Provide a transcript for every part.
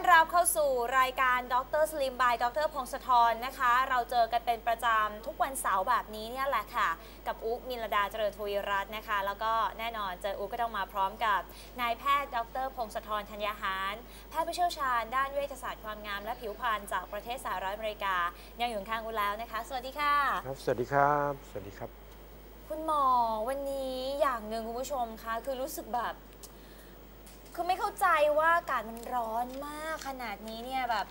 มต้อนรับเข้าสู่รายการดรสลิมบายดรพงศธรนะคะ เราเจอกันเป็นประจำทุกวันเสาร์แบบนี้เนี่ยแหละค่ะ กับอุ๊มิลดาเจริญทวีรัตน์นะคะ แล้วก็แน่นอนเจออุ๊ก็ต้องมาพร้อมกับนายแพทย์ดรพงศธรธัญญาหาร แพทย์ผู้เชี่ยวชาญด้านเวชศาสตร์ความงามและผิวพรรณจากประเทศสหรัฐอเมริกา ยังอยู่ข้างอุ๊แล้วนะคะ สวัสดีค่ะ ครับ สวัสดีครับ สวัสดีครับ คุณหมอวันนี้อย่างหนึ่งคุณผู้ชมคะคือรู้สึกแบบ คือไม่เข้าใจว่าอากาศมันร้อนมากขนาดนี้เนี่ยแบบ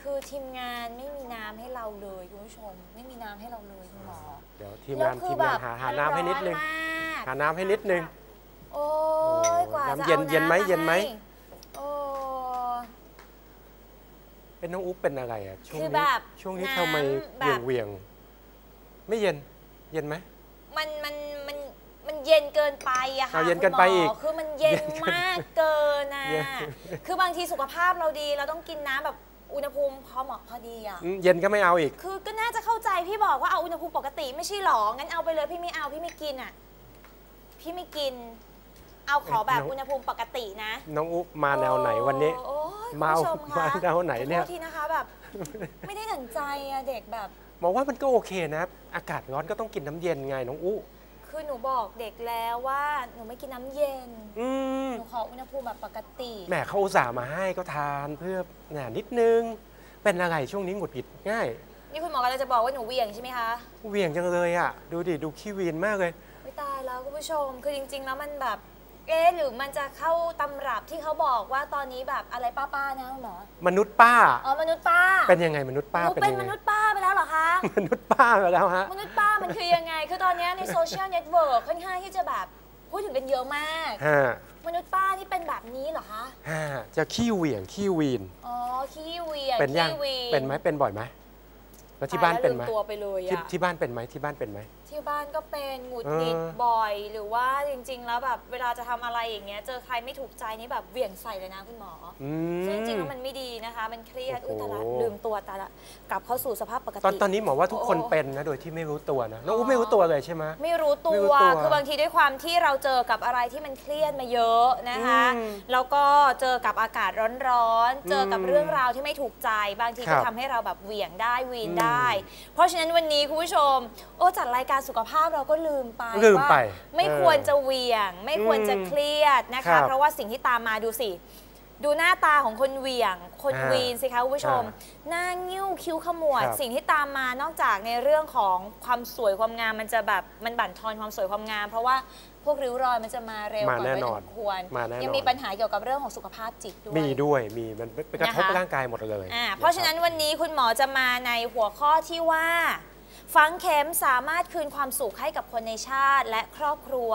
คือทีมงานไม่มีน้ำให้เราเลยคุณผู้ชม ไม่มีน้ำให้เราเลยคุณหมอเดี๋ยวทีมแล้วงานคืทีอมแบงานบหาหาน้ำให้นิดนึง มัร้อมากหาน้ำให้นิดนึง โอ้ยกว่าจะน้ำเย็นอาเย็นไหมำาเย็นไหมโอ้ เป็นน้องอุ๊บเป็นอะไรอะช่วงคือนี้แบบช่วงนี้น้ำทำไมแบบเวียงเวียงไม่เย็นเย็นไหม มันมันมันมัน เย็นเกินไปอะค่ะเอาเย็นเกินไปคุณหมอีกคือมันเย็นเย็นเกินมากเกินนะเย็น คือบางทีสุขภาพเราดีเราต้องกินน้ำแบบอุณหภูมิพอเหมาะพอดีอะอืมเย็นก็ไม่เอาอีก คือก็น่าจะเข้าใจพี่บอกว่าเอาอุณหภูมิปกติไม่ใช่หรอ งั้นเอาไปเลยพี่ไม่เอาพี่ไม่กินอะพี่ไม่กิน เอาขอแบบน้องอุณหภูมิปกตินะ น้องอุ๊บมาแนวไหนวันนี้ โอ้ยคุณมาผู้ชมคะมาแนวไหนเนี่ย ขอโทษทีนะคะแบบ ไม่ได้ดั่งใจอะเด็กแบบ มองว่ามันก็โอเคนะ อากาศร้อนก็ต้องกินน้ำเย็นไงน้องอุ๊ คือหนูบอกเด็กแล้วว่าหนูไม่กินน้ำเย็น อืมหนูขออุณหภูมิแบบปกติ แหมเขาอุตส่าห์มาให้ก็ทานเพื่อน่ะนิดนึง เป็นอะไรช่วงนี้หงุดหงิดง่าย นี่คุณหมอกำลังจะบอกว่าหนูเหวี่ยงใช่ไหมคะ เหวียงจังเลยอะ ดูดิ ดูขี้วีนมากเลย ไม่ตายแล้วคุณผู้ชม คือจริง ๆ แล้วมันแบบ เอ๊ะหรือมันจะเข้าตำรับที่เขาบอกว่าตอนนี้แบบอะไรป้าๆนะคุณหมอมนุษย์ป้า อ๋อมนุษย์ป้าเป็นยังไงมนุษย์ป้าหนูเป็นเป็นยังมไงนุษย์ป้าไปแล้วเหรอคะ มนุษย์ป้ามาแล้วฮะ มนุษย์ป้ามันคือยังไง คือตอนเนี้ยในโซเชียลเน็ตเวิร์กค่อนข้างที่จะแบบพูดถึงกันเยอะมาก ฮะ มนุษย์ป้านี่เป็นแบบนี้เหรอคะ ฮะ จะขี้เหวี่ยงขี้วีน อ๋อขี้เหวียงเป็นยังขี้วีเป็นไหมเป็นบ่อยไหมแล้วที่บ้านเป็นไหมตยแล้วลืตัวไปเลยที่อะที่บ้านเป็นไหมที่บ้านเป็นไหม ที่บ้านก็เป็นหงุดหงิดเออบ่อย หรือว่าจริง ๆ แล้วแบบเวลาจะทำอะไรอย่างเงี้ยเจอใครไม่ถูกใจนี่แบบเหวี่ยงใส่เลยนะคุณหมออืซึ่งจริงๆมแล้วมันไม่ดีนะคะ มันเครียดโอ้อุ้ยโหตายละลืมตัวตายละกลับเข้าสู่สภาพปกติตอนตอนนี้หมอว่าทุกคนโอ้เป็นนะโดยที่ไม่รู้ตัวนะน้องอุ๊บอ๋อไม่รู้ตัวเลยใช่ไหมไม่รู้ตัไม่รู้วตัวคือบางทีด้วยความที่เราเจอกับอะไรที่มันเครียดมาเยอะนะคะอืมแล้วก็เจอกับอากาศร้อนๆเจอกับอืมเรื่องราวที่ไม่ถูกใจ บางทีครัก็บทำให้เราแบบเหวี่ยงได้วีนอืมได้ เพราะฉะนั้นวันนี้คุณผู้ชม โอ้จัดรายการสุขภาพเราก็ลืมไปลืมไปว่าไม่ควรจะเหวี่ยง ไม่ควรจะเครียดนะครัคะ บเพราะว่าสิ่งที่ตามมาดูสิ ดูหน้าตาของคนเหวี่ยง คนอ่าวีนสิคะคุณผู้ชม อ่หน้างิ้วคิ้วขมวด ครับสิ่งที่ตามมานอกจากในเรื่องของความสวยความงามมันจะแบบมันบั่นทอนความสวยความงาม เพราะว่าพวกริ้วรอยมันจะมาเร็วมากว่าแน่ไม่นสอนมควรมาแน่นอน ยังมีปัญหาเกี่ยวกับเรื่องของสุขภาพจิตด้วย มีด้วยมีมันไปกระทบนะคะ ร่างกายหมดเลยอ่าเพราะฉะนั้นวันนี้คุณหมอจะมาในหัวข้อที่ว่า ฝังเข็มสามารถคืนความสุขให้กับคนในชาติและครอบครัว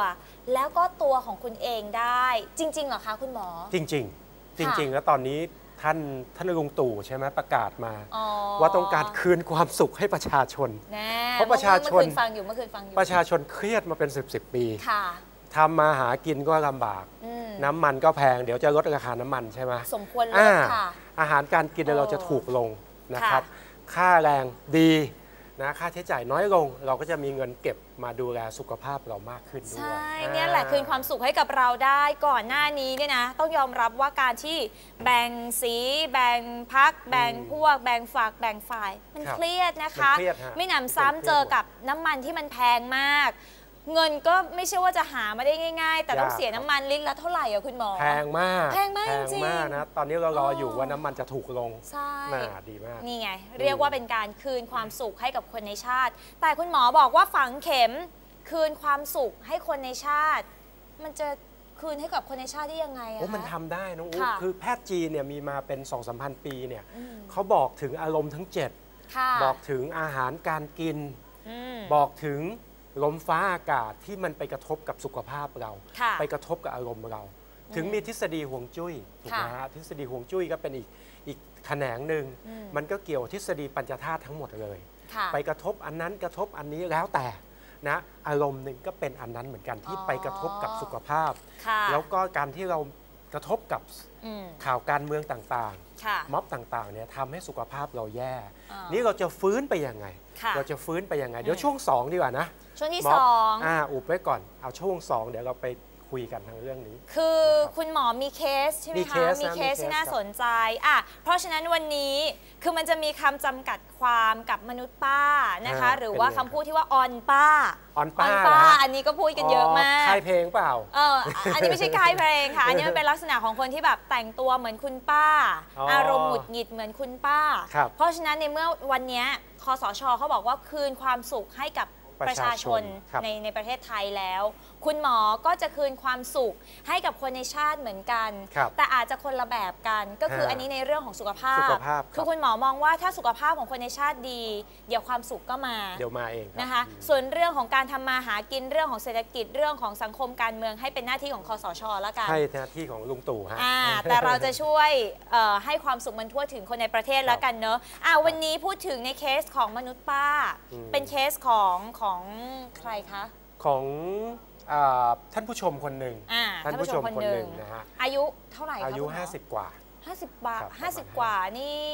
แล้วก็ตัวของคุณเองได้ จริงๆเหรอคะคุณหมอ จริง ๆ จริง ๆ แล้วตอนนี้ท่านท่านลุงตู่ใช่ไหมประกาศมา อ๋อว่าต้องการคืนความสุขให้ประชาชน แน่เพราะประชาชน เมื่อคืนฟังอยู่เมื่อคืนฟังอยู่ประชาชนเครียดมาเป็น 10บสปีค่ะ ทำมาหากินก็ลำบาก อืมน้ำมันก็แพงเดี๋ยวจะลดราคาน้ำมันใช่ไหม สมควรลอ่าดค่ะ อาหารการกินเออเราจะถูกลงนะครับ ค่ะค่าแรงดี นะค่าใช้จ่ายน้อยลง เราก็จะมีเงินเก็บมาดูแลสุขภาพเรามากขึ้นด้วยใช่อ่าเนี่ยแหละคืนความสุขให้กับเราได้ก่อนหน้านี้เนี่ยนะต้องยอมรับว่าการที่แบ่งสี แบ่งพัก แบ่งพวก แบ่งฝากแบ่งฝ่าย มันครับเครียดนะคะมันเครียดฮะไม่หนำมันเครียซ้ำดเจอกับน้ำมันที่มันแพงมาก เงินก็ไม่ใช่ว่าจะหามาได้ง่าย ๆ แต่ต้องยากเสียน้ำมันลิตรละเท่าไหร่อะคุณหมอ แพงมาก แพงมากจริงๆมากนะ ตอนนี้เรารออยู่อ๋อว่าน้ำมันจะถูกลง ใช่น่าดีมาก นี่ไง เรียกว่าเป็นการคืนความสุขให้กับคนในชาติ แต่คุณหมอบอกว่าฝังเข็มคืนความสุขให้คนในชาติ มันจะคืนให้กับคนในชาติได้ยังไงอะโอ้มันคะทำได้น้องอุ๊ค่ะคือแพทย์จีนเนี่ยมีมาเป็น2องสามพันปีเนี่ยอืมเขาบอกถึงอารมณ์ทั้ง7ค่ะบอกถึงอาหารการกินอืมบอกถึง ลมฟ้าอากาศที่มันไปกระทบกับสุขภาพเรา ค่ะไปกระทบกับอารมณ์เรา ถึงมีทฤษฎีห่วงจุ้ยถูกไหมค่ะฮะทฤษฎีห่วงจุ้ยก็เป็นอีกอีกแขนงหนึ่งอืม มันก็เกี่ยวทฤษฎีปัญจธาตุทั้งหมดเลย ค่ะ ไปกระทบอันนั้นกระทบอันนี้แล้วแต่นะอารมณ์หนึ่งก็เป็นอันนั้นเหมือนกันที่อ๋อ ไปกระทบกับสุขภาพ ค่ะ แล้วก็การที่เรา กระทบกับอืม ข่าวการเมืองต่างค่ะๆ ม็อบต่างๆเนี่ยทำให้สุขภาพเราแย่ อ่านี่เราจะฟื้นไปยังไง ค่ะเราจะฟื้นไปยังไง เดี๋ยวอืมช่วง 2 ดีกว่านะช่วงที่ม็บสอง อ่าอุบไว้ก่อน เอาช่วง 2 เดี๋ยวเราไป คุยกันทางเรื่องนี้ คือนะครับคุณหมอมีเคสใช่ไหมมีคะเคสนะมีเคสมีเคสที่น่าครับ สนใจอะเพราะฉะนั้นวันนี้คือมันจะมีคำจำกัดความกับมนุษย์ป้านะคะหรือว่าคำพูดที่ว่าออนป้าออนป้าป้าเหรอฮะ อันนี้ก็พูดกันเยอะมาก ค่ายเพลงเปล่า เอออันนี้ไม่ใช่ค่ายเพลงค่ะ อันนี้มันเป็นลักษณะของคนที่แบบแต่งตัวเหมือนคุณป้า อ๋อออารมณ์หงุดหงิดเหมือนคุณป้า ครับเพราะฉะนั้นในเมื่อวันเนี้ยคอสชเขาบอกว่าคืนความสุขให้กับประชาชนครับในในประเทศไทยแล้วคุณหมอก็จะคืนความสุขให้กับคนในชาติเหมือนกัน ครับแต่อาจจะคนละแบบกัน ก็คือฮะอันนี้ในเรื่องของสุขภาพ สุขภาพครับ คือคุณหมอมองว่าถ้าสุขภาพของคนในชาติดี เดี๋ยวความสุขก็มา เดี๋ยวมาเองรับ นะคะ ส่วนเรื่องของการทำมาหากินเรื่องของเศรษฐกิจเรื่องของสังคมการเมืองให้เป็นหน้าที่ของคอสชแล้วกัน ให้หน้าที่ของลุงตู่ฮะ อ่าแต่เราจะช่วยเอ่อให้ความสุขมันทั่วถึงคนในประเทศแล้วกันเนอะอ่าวันนี้พูดถึงในเคสของมนุษย์ป้า อืม เป็นเคสของของใครคะ ของ อ่าท่านผู้ชมคนหนึ่งอ่าท่านผู้ชมคนหนึ่งนะฮะอายุเท่าไหร่คะอายุคุณหม50 กว่าห้าสิบบาทครับห้าสิบประมาณกว่านี่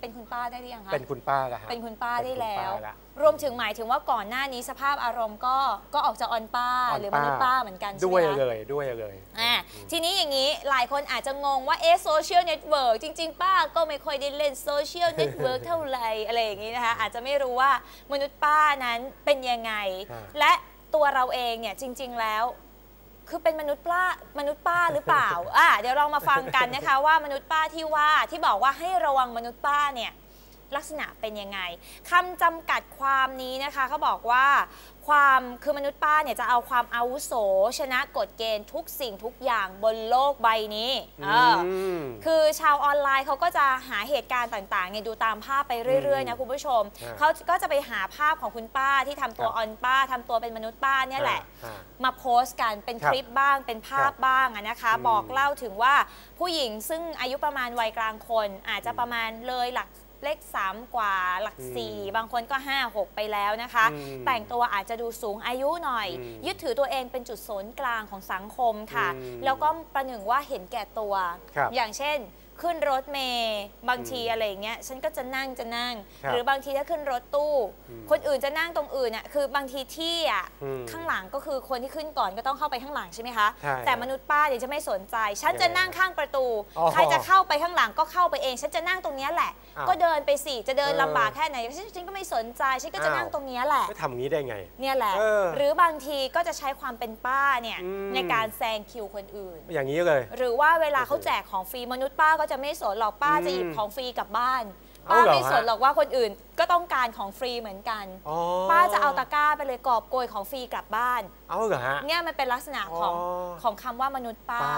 เป็นคุณป้าได้หรือยังคะเป็นคุณป้าแล้วฮะเป็นคุณป้าได้เป็นคุณแล้วป้าละรวมถึงหมายถึงว่าก่อนหน้านี้สภาพอารมณ์ก็ก็ออกจะออนป้าออนหรือมนุษย์ป้าเหมือนกันใช่ด้ไหวมยคะเลยด้วยเลยอ่าทีนี้อย่างนี้หลายคนอาจจะงงว่าเอ๊ะโซเชียลเน็ตเวิร์กจริง ๆ ป้าก็ไม่ค่อยได้เล่นโซเชียลเน็ตเวิร์กเท่าไหร่อะไรอย่างนี้นะคะอาจจะไม่รู้ว่ามนุษย์ป้านั้นเป็นยังไงอ่าและ ตัวเราเองเนี่ยจริง ๆ แล้ว คือเป็นมนุษย์ป้ามนุษย์ป้าหรือเปล่าอะเดี๋ยวเรามาฟังกันนะคะ ว่ามนุษย์ป้าที่ว่าที่บอกว่าให้ระวังมนุษย์ป้าเนี่ยลักษณะเป็นยังไงคำจำกัดความนี้นะคะเขาบอกว่า ความคือมนุษย์ป้าเนี่ยจะเอาความอาวุโส ชนะกฎเกณฑ์ทุกสิ่งทุกอย่างบนโลกใบนี้เอออมคือชาวออนไลน์เขาก็จะหาเหตุการณ์ต่างๆเนี่ยดูตามภาพไปเรื่อยๆนะคุณผู้ชมอ่าเขาก็จะไปหาภาพของคุณป้าที่ทำตัวครับออนป้าทำตัวเป็นมนุษย์ป้าเนี่ยแหละอ่ามาโพสต์กันเป็นครัคบลิปบ้างเป็นภาพบ้างอะนะคะอืมบอกเล่าถึงว่าผู้หญิงซึ่งอายุประมาณวัยกลางคน อาจจะประมาณเลยหลัก เลข 3 กว่าหลัก 4 บางคนก็ 5 6 ไปแล้วนะคะอืมแต่งตัวอาจจะดูสูงอายุหน่อยอืมยึดถือตัวเองเป็นจุดศูนย์กลางของสังคมค่ะอืมแล้วก็ประหนึ่งว่าเห็นแก่ตัวครับอย่างเช่น ขึ้นรถเมย์บางทีอะไรอย่างเงี้ยฉันก็จะนั่งจะนั่งครับหรือบางทีถ้าขึ้นรถตู้อืมคนอื่นจะนั่งตรงอื่นอะคือบางทีที่อะอืมข้างหลังก็คือคนที่ขึ้นก่อนก็ต้องเข้าไปข้างหลังใช่ไหมคะใช่แต่มนุษย์ป้าเดี๋ยวจะไม่สนใจ ฉันจะนั่งข้างประตูอ๋อใครจะเข้าไปข้างหลังก็เข้าไปเอง ฉันจะนั่งตรงเนี้ยแหละอ้าวก็เดินไปสิจะเดินเออลำบากแค่ไหนฉันฉันก็ไม่สนใจฉันก็จะอ้าวนั่งตรงเนี้ยแหละไม่ทำงี้ได้ไง เนี่ยแหละเออหรือบางทีก็จะใช้ความเป็นป้าเนี่ยอืมในการแซงคิวคนอื่น อย่างนี้เลย หรือว่าเวลาเขาโอ้โหแจกของฟรีมนุษย์ป้าก็จะไม่สนหรอกป้าจะหยิบอืมของฟรีกลับบ้านเอาป้าเหรอไม่สนฮะหรอกว่าคนอื่นก็ต้องการของฟรีเหมือนกัน อ๋อ ป้าจะเอาตะกร้าไปเลยกอบโกยของฟรีกลับบ้าน เอาเหรอฮะ เนี่ยมันเป็นลักษณะของอ๋อของคำว่ามนุษย์ป้าป้า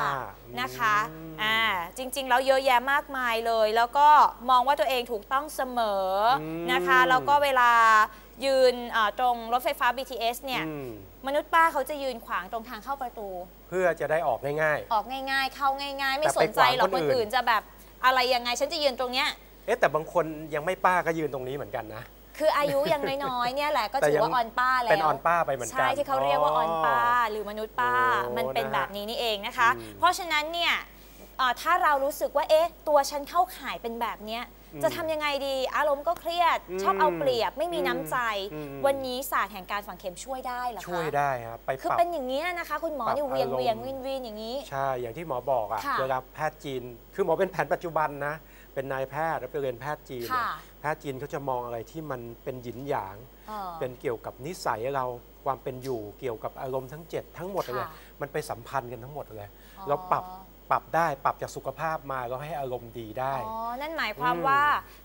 นะคะอืม อ่าจริงๆแล้วเยอะแยะมากมายเลย แล้วก็มองว่าตัวเองถูกต้องเสมออมนะคะ แล้วก็เวลายืนอ่าตรงรถไฟฟ้า BTS เนี่ย อืม มนุษย์ป้าเขาจะยืนขวางตรงทางเข้าประตู เพื่อจะได้ออกง่าย ออกง่ายๆ เข้าง่าย ๆ ไม่แต่สไปนใจหรอกขวางคคนนอื่น อื่นจะแบบอะไรยังไงฉันจะยืนตรงเนี้ย ๆ เอ๊ะแต่บางคนยังไม่ป้าก็ยืนตรงนี้เหมือนกันนะ คืออายุยังน้อยๆเนี่ยแหละก็แต่ถือยังว่าออนป้าแล้วเป็นออนป้าไปเหมือนกันใช่ที่เขาเรียกว่าออนป้า หรือมนุษย์ป้าโอ้มันเป็นนะฮะแบบนี้นี่เองนะคะ อืม เพราะฉะนั้นเนี่ยเอ่อถ้าเรารู้สึกว่าเอ๊ะตัวฉันเข้าข่ายเป็นแบบเนี้ยอืม จะทำยังไงดีอารมณ์ก็เครียดอืมชอบเอาเปรียบไม่มีน้ำใจอืมวันนี้ศาสตร์แห่งการฝังเข็มช่วยได้เหรอคะช่วยได้ครับไปคือปรับเป็นอย่างนี้ยนะคะ คุณหมอปรับนี่เวียงอารมณ์เวียงวินวินอย่างนี้ใช่อย่างที่หมอบอกอะค่ะเวลาแพทย์จีน คือหมอเป็นแผนปัจจุบันนะเป็นนายแพทย์แล้วไปเรียนแพทย์จีนค่ะแพทย์จีนเขาจะมองอะไรที่มันเป็นหยินหยางเออเป็นเกี่ยวกับนิสัยเราความเป็นอยู่เกี่ยวกับอารมณ์ทั้ง 7 ทั้งหมดเลยค่ะมันไปสัมพันธ์กันทั้งหมดเลยอ๋อเราปรับ ปรับได้ปรับจากสุขภาพมาแล้วให้อารมณ์ดีได้ อ๋อ นั่นหมายความอืมว่า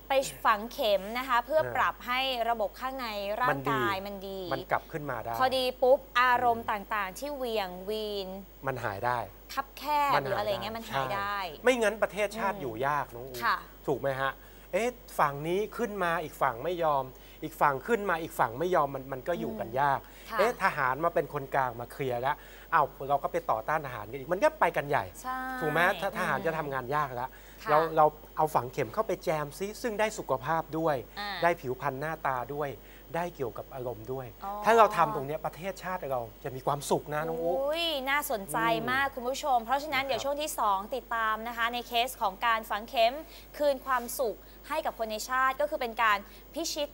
ไปฝังเข็มนะคะ เพื่อนะปรับให้ระบบข้างในร่างกายมันดี มันกลับขึ้นมาได้ พอดีปุ๊บอารมณ์ต่างๆ ที่เหวียงวีน มันหายได้ คับแคบมันหรืออะไรเงี้ยมันหายใช่ได้ ไม่งั้นประเทศชาติอืมอยู่ยากน้องอูค่ะถูกไหมฮะ เอ๊ะฝั่งนี้ขึ้นมาอีกฝั่งไม่ยอม อีกฝั่งขึ้นมาอีกฝั่งไม่ยอมมันมันก็อยู่กันยากค่ะเอ๊ะทหารมาเป็นคนกลางมาเคลียร์แล้ว อ้าวเราก็ไปต่อต้านทหารกันอีกมันก็ไปกันใหญ่ ใช่ ถูกไหมถ้าทหารอืมจะทำงานยากแล้วค่ะเราเราเอาฝังเข็มเข้าไปแจมซิซึ่งได้สุขภาพด้วย อ่าได้ผิวพรรณหน้าตาด้วย ได้เกี่ยวกับอารมณ์ด้วย อ๋อ ถ้าเราทำตรงเนี้ยประเทศชาติเราจะมีความสุขนะน้องอุ๊อุ้ยน่าสนใจอืมมากคุณผู้ชม เพราะฉะนั้นเดี๋ยวครับช่วงที่ 2 ติดตามนะคะ ในเคสของการฝังเข็มคืนความสุขให้กับคนในชาติก็คือเป็นการพิชิต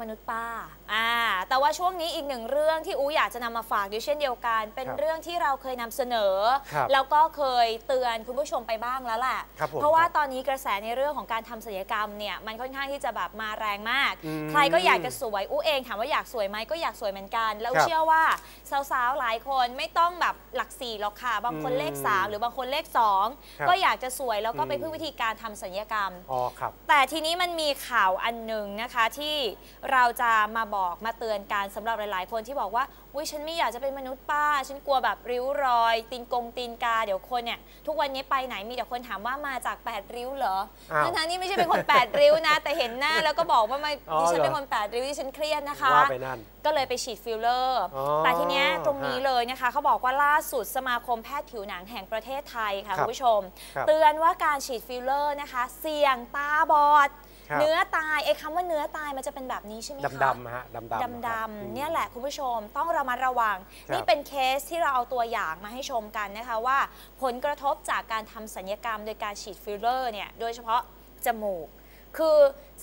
มนุษย์ป้าอ่าแต่ว่าช่วงนี้อีกหนึ่งเรื่องที่อูอยากจะนำมาฝากด้วยเช่นเดียวกัน เป็นครับเรื่องที่เราเคยนำเสนอครับแล้วก็เคยเตือนคุณผู้ชมไปบ้างแล้วแหละครับผมเพราะว่าครับตอนนี้กระแสในเรื่องของการทำศัลยกรรมเนี่ยมันค่อนข้างที่จะแบบมาแรงมากอืมใครก็อยากจะสวยอู้เองถามว่าอยากสวยไหมก็อยากสวยเหมือนกัน แล้วครับเชื่อว่าสาวๆหลายคนไม่ต้องแบบหลักสี่หรอกค่ะ บางคนอืมเลขสามหรือบางคนเลขสองครับก็อยากจะสวยแล้วก็ไปอืมพึ่งวิธีการทำศัลยกรรมอ๋อครับแต่ทีนี้มันมีข่าวอันหนึ่งนะคะที่เราจะมาบอกมาเตือนกันสำหรับหลาย ๆ คนที่บอกว่าอุ้ยฉันไม่อยากจะเป็นมนุษย์ป้า ฉันกลัวแบบริ้วรอย ตีนกงตีนกาเดี๋ยวคนเนี่ยทุกวันนี้ไปไหนมีแต่คนถามว่ามาจาก8ริ้วเหรออ้าวทั้งๆที่ไม่ใช่เป็นคน8ริ้วนะ แต่เห็นหน้าแล้วก็บอกว่ามาอ๋อดิฉันเป็นเหรอคน8ริ้วดิฉันเครียดนะคะว่าไปนั่นก็เลยไปฉีดฟิลเลอร์อ๋อแต่ทีเนี้ยตรงนี้ฮะเลยนะคะเขาบอกว่าล่าสุดสมาคมแพทย์ผิวหนังแห่งประเทศไทยค่ะครับคุณผู้ชมครับเตือนว่าการฉีดฟิลเลอร์นะคะ เสี่ยงตาบอดครับ เนื้อตายไอ้คำว่าเนื้อตายมันจะเป็นแบบนี้ใช่ไหมคะดำๆฮะดำๆดำครับดำๆเนี่ยแหละคุณผู้ชมต้องระมัดระวังครับนี่เป็นเคสที่เราเอาตัวอย่างมาให้ชมกันนะคะว่า ผลกระทบจากการทำสัญญกรรมโดยการฉีดฟิลเลอร์เนี่ยโดยเฉพาะจมูก คือ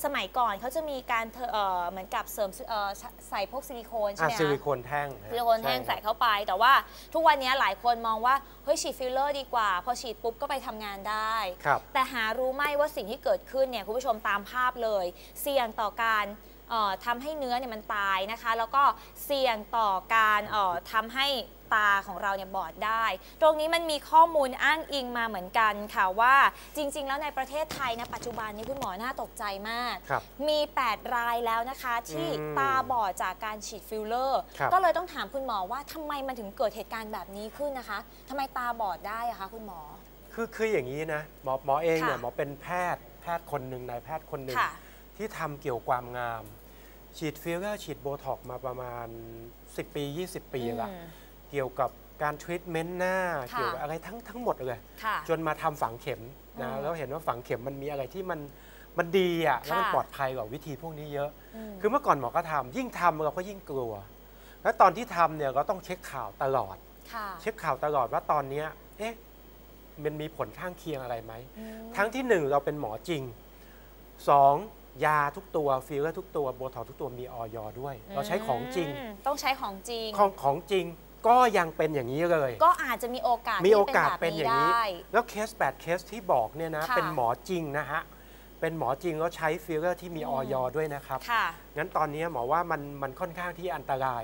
สมัยก่อนเขาจะมีการเธอเอ่อเหมือนกับเสริมเอ่อใส่พวกซิลิโคนใช่อะไหมซิลิคะโคนแท่งฮะซิลิโคนแท่งช่ใส่เข้าไป แต่ว่าทุกวันนี้หลายคนมองว่าเฮ้ยฉีดฟิลเลอร์ดีกว่า พอฉีดปุ๊บก็ไปทำงานได้ ครับ แต่หารู้ไหมว่าสิ่งที่เกิดขึ้นเนี่ยคุณผู้ชมตามภาพเลย เสี่ยงต่อการเอ่อทำให้เนื้อเนี่ยมันตายนะคะ แล้วก็เสี่ยงต่อการเอ่อทำให้ ตาของเราเนี่ยบอดได้ ตรงนี้มันมีข้อมูลอ้างอิงมาเหมือนกันค่ะว่าจริง ๆ แล้วในประเทศไทยนะปัจจุบันนี้คุณหมอน่าตกใจมากครับมี 8 รายแล้วนะคะ ที่อืมตาบอดจากการฉีดฟิลเลอร์ครับก็เลยต้องถามคุณหมอว่าทำไมมันถึงเกิดเหตุการณ์แบบนี้ขึ้นนะคะทำไมตาบอดได้อะคะคุณหมอ คือคืออย่างนี้นะหมอหมอเองเนี่ยค่ะหมอเป็นแพทย์แพทย์คนหนึ่งนายแพทย์คนหนึ่งค่ะที่ทำเกี่ยวกับความงามฉีดฟิลเลอร์ฉีดโบท็อกซ์มาประมาณ 10 ปี 20 ปีละอืม เกี่ยวกับการทรีทเมนต์หน้าค่ะเกี่ยวกับอะไรทั้งทั้งหมดเลยค่ะจนมาทำฝังเข็มนะอืมแล้วเห็นว่าฝังเข็มมันมีอะไรที่มันมันดีอะแล้วมันค่ะปลอดภัยกว่าวิธีพวกนี้เยอะมคือเมื่อก่อนหมอก็ทำยิ่งทำเราก็ยิ่งกลัว แล้วตอนที่ทำเนี่ยก็ต้องเช็คข่าวตลอดค่ะเช็คข่าวตลอดว่าตอนเนี้ยเอ๊ะมันมีผลข้างเคียงอะไรไหมอืมทั้งที่หนึ่งเราเป็นหมอจริงสองยาทุกตัวฟิลเลอร์ทุกตัวโบท็อกซ์ทุกตัวมีออยด้วย เราใช้ของจริงมต้องใช้ของจริงของของจริง ก็ยังเป็นอย่างนี้เลย ก็อาจจะมีโอกาสมีที่โอกาสแบบเป็นอย่างนี้ได้แล้วเคส 8 เคสที่บอกเนี่ยนะค่ะเป็นหมอจริงนะฮะ เป็นหมอจริงแล้วใช้ฟิลเลอร์ที่มีอืมออยด้วยนะครับค่ะงั้นตอนนี้หมอว่ามันมันค่อนข้างที่อันตราย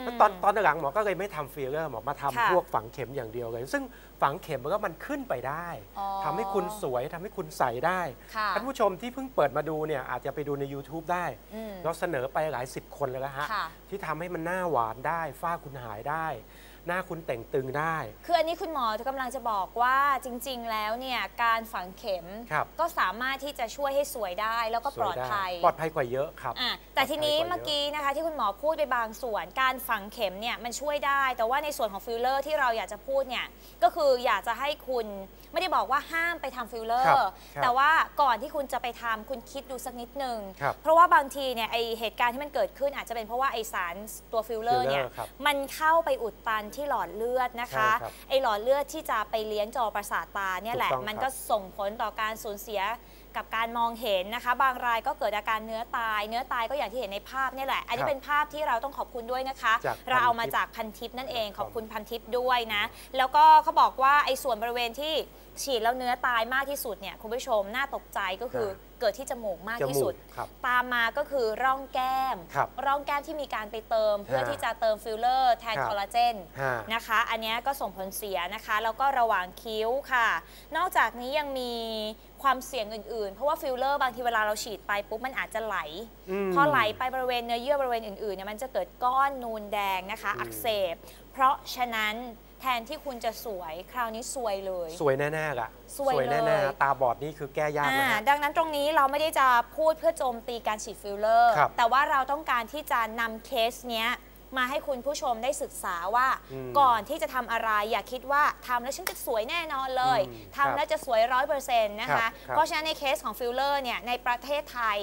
มแล้วตอนตอนหลังหมอก็เลยไม่ทำฟิลเลอร์หมอมาทำค่ะพวกฝังเข็มอย่างเดียวเลย ซึ่งฝังเข็มมันก็มันขึ้นไปได้อ๋อทำให้คุณสวยทำให้คุณใส่ได้ค่ะท่านผู้ชมที่เพิ่งเปิดมาดูเนี่ยอาจจะไปดูใน YouTube ได้อืมเราเสนอไปหลายสิบคนเลยแล้วฮะค่ะที่ทำให้มันหน้าหวานได้ฝ้าคุณหายได้ หน้าคุณแต่งตึงได้ คืออันนี้คุณหมอกำลังจะบอกว่าจริง ๆ แล้วเนี่ยการฝังเข็มครับก็สามารถที่จะช่วยให้สวยได้แล้วก็ปลอดภัย ปลอดภัยกว่าเยอะครับอะแต่ทีนี้ปลอดภัยกว่าเมื่อกี้นะคะที่คุณหมอพูดไปบางส่วน การฝังเข็มเนี่ยมันช่วยได้ แต่ว่าในส่วนของฟิลเลอร์ที่เราอยากจะพูดเนี่ยก็คืออยากจะให้คุณ ไม่ได้บอกว่าห้ามไปทำฟิลเลอครับร์ครับแต่ว่าก่อนที่คุณจะไปทำคุณคิดดูสักนิดนึงครับเพราะว่าบางทีเนี่ยไอเหตุการณ์ที่มันเกิดขึ้นอาจจะเป็นเพราะว่าไอสารตัวฟิลเลอร์เนี่ย filler ครับมันเข้าไปอุดตันที่หลอดเลือดนะคะ ใช่ครับไอหลอดเลือดที่จะไปเลี้ยงจอประสาทตาเนี่ยแหละ ถูกต้องมันครับก็ส่งผลต่อการสูญเสีย กับการมองเห็นนะคะ บางรายก็เกิดอาการเนื้อตาย เนื้อตายก็อย่างที่เห็นในภาพเนี่ยแหละ อันนี้ครับเป็นภาพที่เราต้องขอบคุณด้วยนะคะ จากเราเอามาพันทิปจากพันทิปนั่นเองครับขอบคุณพันทิปด้วยนะ แล้วก็เขาบอกว่าไอ้ส่วนบริเวณที่ฉีดแล้วเนื้อตายมากที่สุดเนี่ยคุณผู้ชมน่าตกใจก็คือเกิดที่จมูกมากจที่มูสุกด ครับ ตามมาก็คือร่องแก้ม ครับร่องแก้มที่มีการไปเติม เพื่อฮะที่จะเติมฟิลเลอร์แทนครับ คอลลาเจน ฮะ นะคะ อันเนี้ยก็ส่งผลเสียนะคะ แล้วก็ระหว่างคิ้วค่ะ นอกจากนี้ยังมี ความเสี่ยงอื่นๆ เพราะว่าฟิลเลอร์บางทีเวลาเราฉีดไปปุ๊บมันอาจจะไหลมพอไหลไปบริเวณเนื้อเยื่อบริเวณอื่นๆเนี่ยมันจะเกิดก้อนนูนแดงนะคะอืมอักเสบ เพราะฉะนั้นแทนที่คุณจะสวยคราวนี้ซวยเลย สวยแน่ๆล่ะสวยเลยแน่ๆตาบอดนี่คือแก้ยากอ่านะฮะดังนั้นตรงนี้เราไม่ได้จะพูดเพื่อโจมตีการฉีดฟิลเลอร์ครับแต่ว่าเราต้องการที่จะนำเคสเนี้ย มาให้คุณผู้ชมได้ศึกษาว่าอืมก่อนที่จะทำอะไรอย่าคิดว่าทำแล้วฉันจะสวยแน่นอนเลยอืมทำแล้วจะสวยร้อยเปอร์เซ็นต์นะครัคะบครับเพราะฉะนั้นในเคสของฟิลเลอร์เนี่ยในประเทศไทย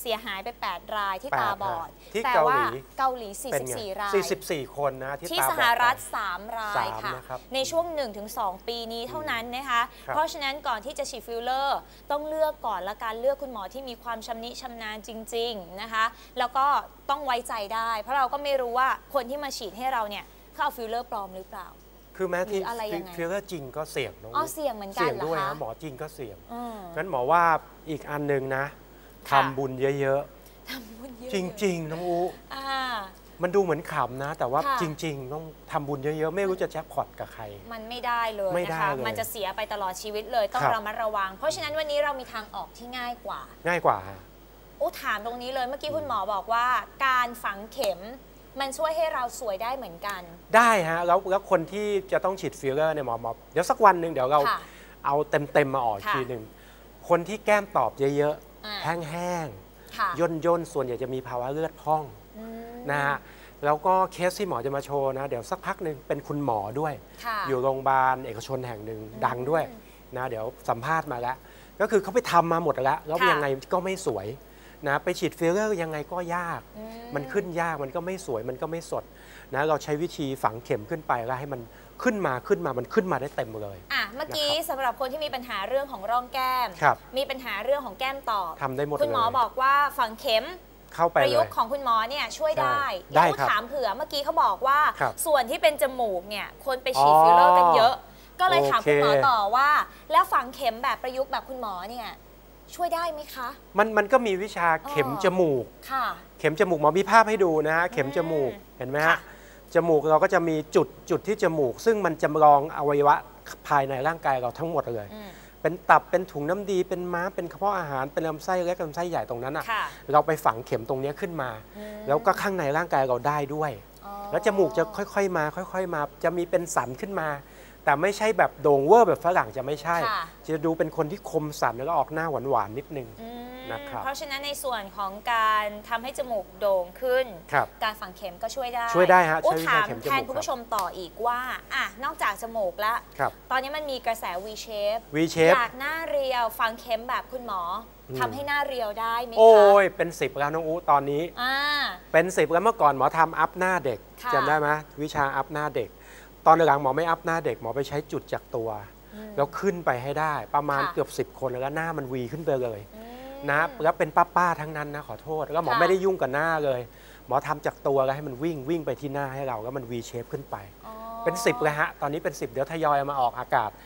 เสียหายไป 8 รายที่แปดตาบอดฮะที่แต่เกาหลีว่าเกาหลีเป็นไง44 ราย 44 คนนะที่ที่ตาบสอดหรัฐไป3รายสามค่ะนะครับในช่วง 1-2 ปีนี้เท่านั้นนะคะครับเพราะฉะนั้นก่อนที่จะฉีดฟิลเลอร์ ต้องเลือกก่อนละการเลือกคุณหมอที่มีความชำนิชำนาญจริง ๆ นะคะ แล้วก็ต้องไว้ใจได้ เพราะเราก็ไม่รู้ว่าคนที่มาฉีดให้เราเนี่ยเขาเอาฟิลเลอร์ปลอมหรือเปล่าคือแม้ที่หรืออะไรยังไงฟิลเลอร์จริงก็เสี่ยงน้องอ๋อเสี่ยงเหมือนกันเสี่ยงเหรอด้วยคะนะหมอจริงก็เสี่ยงอืมงั้นหมอว่าอีกอันหนึ่งนะค่ะ ทำบุญเยอะทำบุญเยอะๆ จริง ๆ น้องอูอ่า มันดูเหมือนขำนะ แต่ว่าค่ะ จริง ๆ ต้องทำบุญเยอะ ๆ ไม่รู้จะแจ็คพอตกับใคร มันไม่ได้เลยไม่ได้นะคะ เลยมันจะเสียไปตลอดชีวิตเลยต้องครับ ระมัดระวัง เพราะฉะนั้นวันนี้เรามีทางออกที่ง่ายกว่า ง่ายกว่าอู้ถามตรงนี้เลยเมื่อกี้คุณหมอบอกว่า การฝังเข็มมันช่วยให้เราสวยได้เหมือนกัน ได้ฮะ แล้วแล้วคนที่จะต้องฉีดฟิลเลอร์เนี่ยหมอหมอเดี๋ยวสักวันหนึ่งเดี๋ยวเราค่ะเอาเต็ม ๆ มาออกอีกค่ะ ทีหนึ่งคนที่แก้มตอบเยอะอ่าๆ แห้งค่ะๆย่นย่นๆส่วนใหญ่จะมีภาวะเลือดพร่องอืมนะฮะแล้วก็เคสที่หมอจะมาโชว์นะ เดี๋ยวสักพักหนึ่งเป็นคุณหมอด้วยค่ะอยู่โรงพยาบาลเอกชนแห่งหนึ่งดังด้วยนะเดี๋ยวสัมภาษณ์มาแล้ว ก็คือเขาไปทำมาหมดแล้ว แล้วค่ะยังไงก็ไม่สวยนะไปฉีดฟิลเลอร์ยังไงก็ยากอืมันขึ้นยากมันก็ไม่สวยมันก็ไม่สดนะเราใช้วิธีฝังเข็มขึ้นไปแล้วให้มัน ขึ้นมาขึ้นมามันขึ้นมาได้เต็มเลย อะเมื่อกี้นะครับสำหรับคนที่มีปัญหาเรื่องของร่องแก้มครับมีปัญหาเรื่องของแก้มตอบทำได้หมดคุณหมอเลยบอกว่าฝังเข็มเข้าไปประเลยุกยต์ของคุณหมอเนี่ยช่วยได้ได้ได้แล้วครับถามเผื่อเมื่อกี้เขาบอกว่าครับส่วนที่เป็นจมูกเนี่ยคนไปฉีดอ๋อฟิลเลอร์กันเยอะ ก็เลยถามโอเคคุณหมอต่อว่า แล้วฝังเข็มแบบประยุกต์แบบคุณหมอเนี่ยช่วยได้ไหมคะ มันมันก็มีวิชาเข็มอ๋อจมูกค่ะ เข็มจมูกหมอมีภาพให้ดูนะฮะเข็มจมูกอืมเห็นไหมค่ะฮะ จมูกเราก็จะมีจุดจุดที่จมูก ซึ่งมันจำลองอวัยวะภายในร่างกายเราทั้งหมดเลยอืมเป็นตับเป็นถุงน้ำดีเป็นม้ามเป็นกระเพาะอาหารเป็นลำไส้เล็กลำไส้ใหญ่ตรงนั้นอะค่ะเราไปฝังเข็มตรงเนี้ยขึ้นมาอืมแล้วก็ข้างในร่างกายเราได้ด้วยอ๋อแล้วจมูกจะค่อยๆมา ค่อย ๆ มา จะมีเป็นสันขึ้นมา แต่ไม่ใช่แบบโด่งเวอร์แบบฝรั่งจะไม่ใช่ ค่ะ จะดูเป็นคนที่คมสันแล้วก็ออกหน้าหวานๆนิดนึง อืมนะครับ เพราะฉะนั้นในส่วนของการทำให้จมูกโด่งขึ้น ครับ การฝังเข็มก็ช่วยได้ช่วยได้ฮะอุ๊ใช้วิธีถามเข็มจแทมูนกคุณครับผู้ชมต่ออีกว่าอะนอกจากจมูกแล้ว ครับ ตอนนี้มันมีกระแส V shape V shape อยากหน้าเรียวฝังเข็มแบบคุณหมออม ทำให้หน้าเรียวได้ไหมคะโอ้ยเป็นสิบแล้วน้องอูตอนนี้ อ่า เป็นสิบแล้วเมื่อก่อนหมอทำอัพหน้าเด็กค่ะ จำได้ไหมวิชาอัพหน้าเด็ก ตอนหลังหมอไม่อัพหน้าเด็กหมอไปใช้จุดจากตัวอืมแล้วขึ้นไปให้ได้ประมาณค่ะเกือบ 10 คนแล้วหน้ามันวีขึ้นไปเลยอืมนะแล้วเป็นป้าป้าๆทั้งนั้นนะขอโทษ แล้วหมอค่ะไม่ได้ยุ่งกับหน้าเลย หมอทำจากตัวแล้วให้มันวิ่งวิ่งไปที่หน้าให้เราแล้วมัน V shape ขึ้นไปอ๋อเป็น 10เลยฮะตอนนี้เป็น 10 เดี๋ยวทยอยเอามาออกอากาศอ่า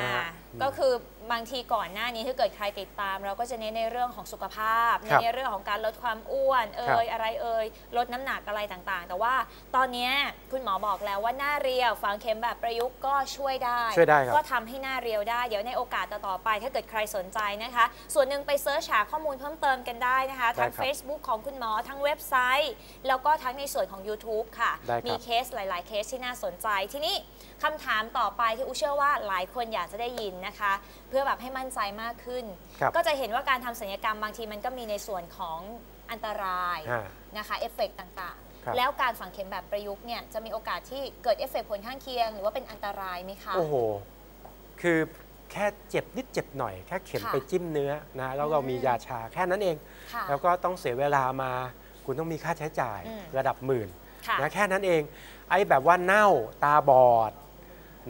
นะฮะก็คือบางทีก่อนหน้านี้ถ้าเกิดใครติดตาม เราก็จะเน้นในเรื่องของสุขภาพคเน้รับนในเรื่องของการลดความอ้วนเอ่ครับยอะไรเอ่ยลดน้ำหนักอะไรต่างๆ แต่ว่าตอนเนี้ยคุณหมอบอกแล้วว่าหน้าเรียวฝังเข็มแบบประยุกต์ก็ช่วยได้ ช่วยได้ครับ ก็ทำให้หน้าเรียวได้เดี๋ยวในโอกาสต่อๆไป ถ้าเกิดใครสนใจนะคะ ส่วนหนึ่งไปเซิร์ชหาข้อมูลเพิ่มเติมกันได้นะคะทั้งได้ครับ Facebook ของคุณหมอทั้งเว็บไซต์ แล้วก็ทั้งในส่วนของ YouTube ค่ะ ได้ครับ มีเคสหลาย ๆ เคสที่น่าสนใจ ทีนี้คำถามต่อไปที่อุเชื่อว่าหลายคนอยากจะได้ยินนะคะ เพื่อแบบให้มั่นใจมากขึ้นครับก็จะเห็นว่าการทำศัลยกรรมบางทีมันก็มีในส่วนของอันตรายอ่านะคะเอฟเฟกต่างครับๆแล้วการฝังเข็มแบบประยุกต์เนี่ยจะมีโอกาสที่เกิดเอฟเฟกผลข้างเคียง หรือว่าเป็นอันตรายไหมคะโอ้โหคือแค่เจ็บนิดเจ็บหน่อยแค่เข็มค่ะไปจิ้มเนื้อนะแล้วเราอืมมียาชาแค่นั้นเองค่ะแล้วก็ต้องเสียเวลามาคุณต้องมีค่าใช้จ่ายอืมระดับหมื่นค่ะนะแค่นั้นเอง ไอ้แบบว่าเน่าตาบอด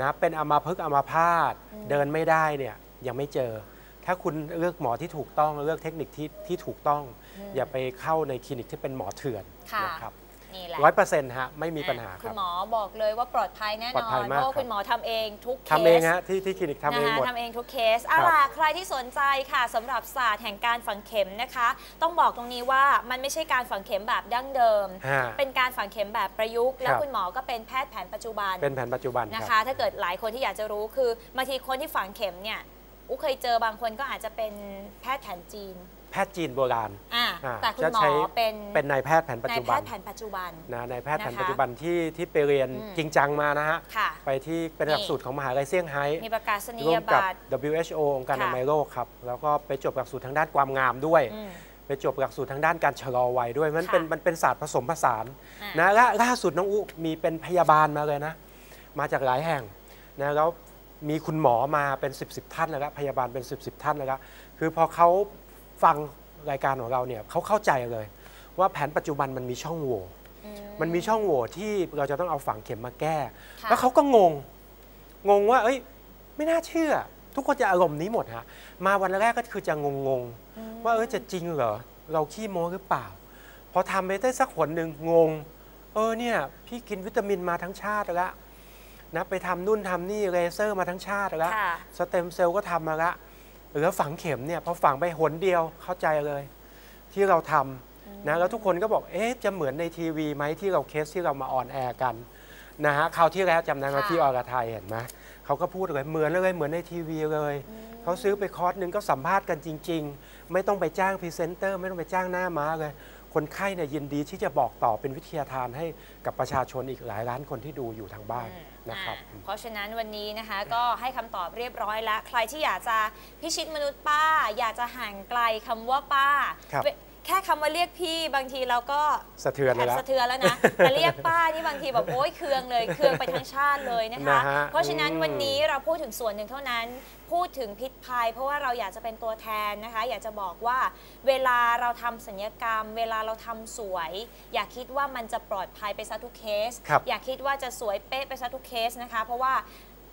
นะเป็นอัมาพึกษ์อัมาพาตอืมเดินไม่ได้เนี่ยยังไม่เจอ ถ้าคุณเลือกหมอที่ถูกต้องเลือกเทคนิคที่ที่ถูกต้องมอย่าไปเข้าในคลินิกที่เป็นหมอเถื่อนค่ะนะครับ นี่แหละร้อยเปอร์เซ็นต์ฮะไม่มีปัญหาอะคคุณรับหมอบอกเลยว่าปลอดภัยแน่ปลนออดภัยนมากเพราะว่าครับ คุณหมอทำเองทุกเคส ทำเองฮะที่ที่คลินิกทำเองนะคะหมดทำเองทุกเคสเอาล่ะใครที่สนใจค่ะสำหรับศาสตร์แห่งการฝังเข็มนะคะ ต้องบอกตรงนี้ว่ามันไม่ใช่การฝังเข็มแบบดั้งเดิม ฮะเป็นการฝังเข็มแบบประยุกต์ แล้วครับ คุณหมอก็เป็นแพทย์แผนปัจจุบันเป็นแผนปัจจุบันนะคคะรับถ้าเกิดหลายคนที่อยากจะรู้คือบางทีคนที่ฝังเข็มเนี่ยอุเคยเจอบางคนก็อาจจะเป็นแพทย์แผนจีน แพทย์จีนโบราณอ่าอ่าแต่คุณจะหมอใช้เป็นเป็นนายแพทย์แผนปัจนายจุแพบันทย์แผนปัจจุบันนะนายแพทย์แผนนะคะปัจจุบันที่ที่ไปเรียนอืมจริงจังมานะฮะค่ะไปที่เป็นหลักสูตรของมหาลัยเซี่ยงไฮ้มีประกาศนีร่วยมกับบัตร WHO องค์การอค่ะนามัยโลกครับแล้วก็ไปจบหลักสูตรทางด้านความงามด้วยอืมไปจบหลักสูตรทางด้านการชะลอวัยด้วยมันค่ะเป็นมันเป็นศาสตร์ผสมผสานอ่านะล่าล่าสุดน้องอุมีเป็นพยาบาลมาเลยนะ มาจากหลายแห่งนะแล้วมีคุณหมอมาเป็น 10บสท่านแล้วครับพยาบาลเป็น 10บสท่านแล้วครับคือพอเขา ฟังรายการของเราเนี่ยเขาเข้าใจเลย ว่าแผนปัจจุบันมันมีช่องโหว่อืมันมีช่องโหว่ที่เราจะต้องเอาฝังเข็มมาแก้ค่ะแล้วเขาก็งง งงว่า เอ้ย ไม่น่าเชื่อ ทุกคนจะอารมณ์นี้หมดฮะ มาวันแรกก็คือจะงงงๆอืมว่าเออจะจริงเหรอ เราขี้โม้หรือเปล่า พอทำไปได้สักหนหนึ่งงง เออเนี่ย พี่กินวิตามินมาทั้งชาติแล้วนะไปทำนู่นทำนี่เลเซอร์มาทั้งชาติแล้วค่ะสเต็มเซลล์ก็ทำมาละ เหลือฝังเข็มเนี่ยพอฝังไปหนเดียวเข้าใจเลย ที่เราทำนะแล้วทุกคนก็บอกเอ๊ะจะเหมือนในทีวีไหมที่เราเคสที่เรามาออนแอร์กันนะฮะคราวที่แล้วจำได้ไหมค่ะที่อรไทยเห็นไหมเขาก็พูดเลยเหมือนเลยเหมือนในทีวีเลยเขาซื้อไปคอร์สหนึ่งก็สัมภาษณ์กันจริง ๆ ไม่ต้องไปจ้างพรีเซนเตอร์ ไม่ต้องไปจ้างหน้าม้าเลย คนไข้เนี่ยยินดีที่จะบอกต่อเป็นวิทยาทานให้กับประชาชนอีกหลายล้านคนที่ดูอยู่ทางบ้านอืมนะครับอ่าเพราะฉะนั้นวันนี้นะคะก็ให้คำตอบเรียบร้อยแล้ว ใครที่อยากจะพิชิตมนุษย์ป้า อยากจะห่างไกลคำว่าป้าครับ แค่คำว่าเรียกพี่บางทีเราก็สะเทือนแอเลยบละสะเทือนแล้วนะ แต่เรียกป้านี่บางทีแบบโอ๊ยเคืองเลยเคืองไปทั้งชาติเลยนะคะ นะฮะเพราะฉะนั้นอืมวันนี้เราพูดถึงส่วนหนึ่งเท่านั้น พูดถึงพิษภัย เพราะว่าเราอยากจะเป็นตัวแทนนะคะ อยากจะบอกว่าเวลาเราทำสัญญกรรม เวลาเราทำสวย อย่าคิดว่ามันจะปลอดภัยไปซะทุกเคส ครับ อย่าคิดว่าจะสวยเป๊ะไปซะทุกเคสนะคะ เพราะว่า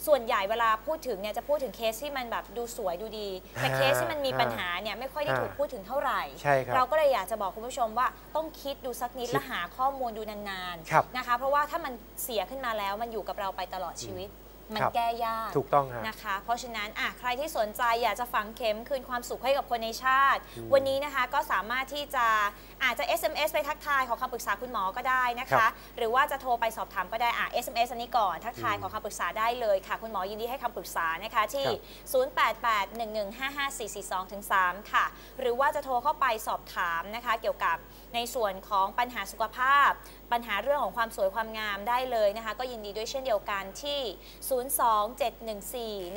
ส่วนใหญ่เวลาพูดถึงเนี่ยจะพูดถึงเคสที่มันแบบดูสวยดูดี แต่เคสที่มันมีปัญหาเนี่ยไม่ค่อยได้ถูกพูดถึงเท่าไหร่ ใช่ครับเราก็เลยอยากจะบอกคุณผู้ชมว่าต้องคิดดูสักนิดคิดและหาข้อมูลดูนานครับๆนะคะเพราะว่าถ้ามันเสียขึ้นมาแล้วมันอยู่กับเราไปตลอดชีวิต มันครับแก้ยากถูกต้องฮะนะคะ เพราะฉะนั้นอะใครที่สนใจอยากจะฝังเข็มคืนความสุขให้กับคนในชาติ วันนี้นะคะก็สามารถที่จะอาจจะ SMS ไปทักทายขอคำปรึกษาคุณหมอก็ได้นะครัคะบหรือว่าจะโทรไปสอบถามก็ได้อะ SMS อันนี้ก่อนทักทายอืมขอคำปรึกษาได้เลยค่ะ คุณหมอยินดีให้คำปรึกษานะคะที่ 0881155442-3 ค่ะ หรือว่าจะโทรเข้าไปสอบถามนะคะ เกี่ยวกับในส่วนของปัญหาสุขภาพ ปัญหาเรื่องของความสวยความงามได้เลยนะคะ ก็ยินดีด้วยเช่นเดียวกันที่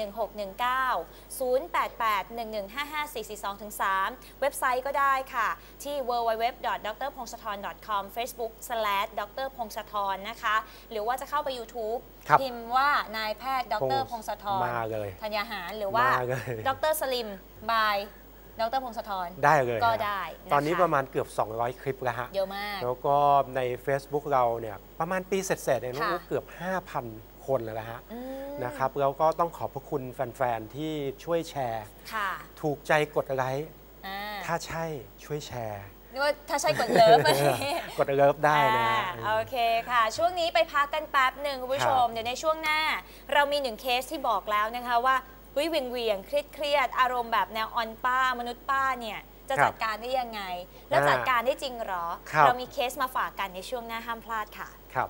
027141619 0881155442-3 เว็บไซต์ก็ได้ค่ะ ที่ www.drpongsathorn.com facebook slash ดรพงศธรนะคะ หรือว่าจะเข้าไป YouTube ครับพิมพ์ว่านายแพทย์ดรพงศธรมาเลยธัญญาหารหรือว่ามาเลย ดรสลิมบาย ดรพงศธรได้เลยก็ฮะได้ะตอนนี้คประมาณเกือบ 200 คลิปแล้วฮะ เยอะมาก แล้วก็ใน Facebook เราเนี่ยประมาณปีเสร็จๆเองนะค่ะเกือบ 5,000 คนแล้วนะฮะอืมนะครับแล้วก็ต้องขอบพระคุณแฟน ๆ ที่ช่วยแชร์ค่ะถูกใจกดไลค์อ่าถ้าใช่ช่วยแชร์นี่ว่าถ้าใช่กดเลิฟอันนี้กดเลิฟได้นะอ่าฮะโอเคค่ะ ช่วงนี้ไปพักกันแป๊บหนึ่งคุณผู้ชมครับเดี๋ยวในช่วงหน้า เรามีหนึ่งเคสที่บอกแล้วนะคะว่า วิเวียงเวียงเครียดเครียดๆอารมณ์แบบแนวออนป้ามนุษย์ป้าเนี่ยจะครับจัดการได้ยังไง แล้วอ่าจัดการได้จริงเหรอครับเรามีเคสมาฝากกันในช่วงหน้าห้ามพลาดค่ะครับ